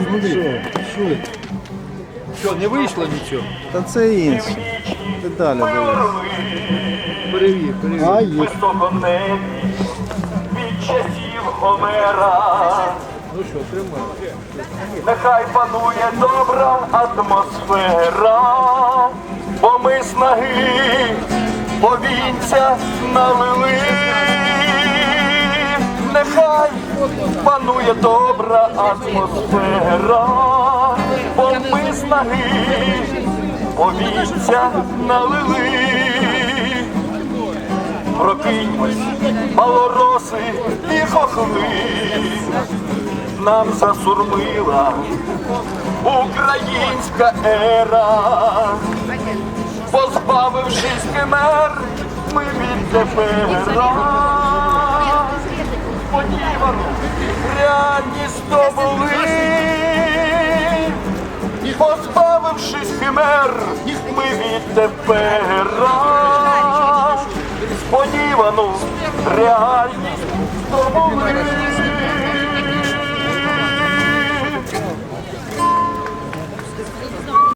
Що? Що? Що, не вийшло нічого? Та це інше. Ти далі дивись. Перевір, перевір. А, є. Від часів Гомера. Ну що, тримай. Нехай панує добра атмосфера, бо ми снаги повінця налили. Панує добра атмосфера, бо ми снаги повінця налили. Прокиньмось, малороси і хохли, нам засурмила українська ера, позбавившись химер, ми від відтепера сподівану реальність були, позбавившись химер, ми відтепер сподівану реальність.